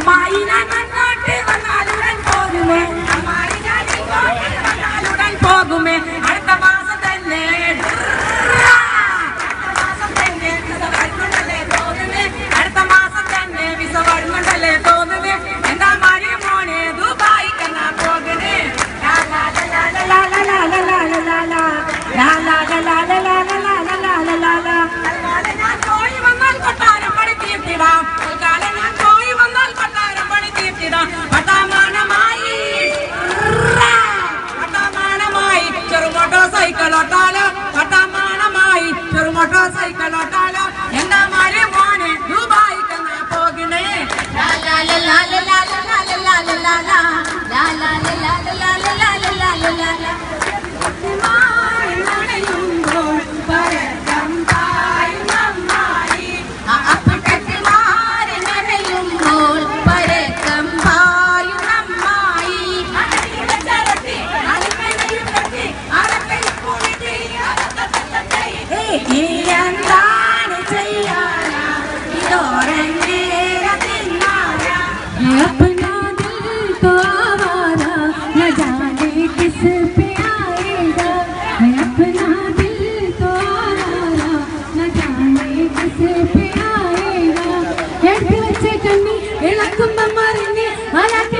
妈一 Yeah. ഇളക്കുമ്പം മറിഞ്ഞ് ആരാ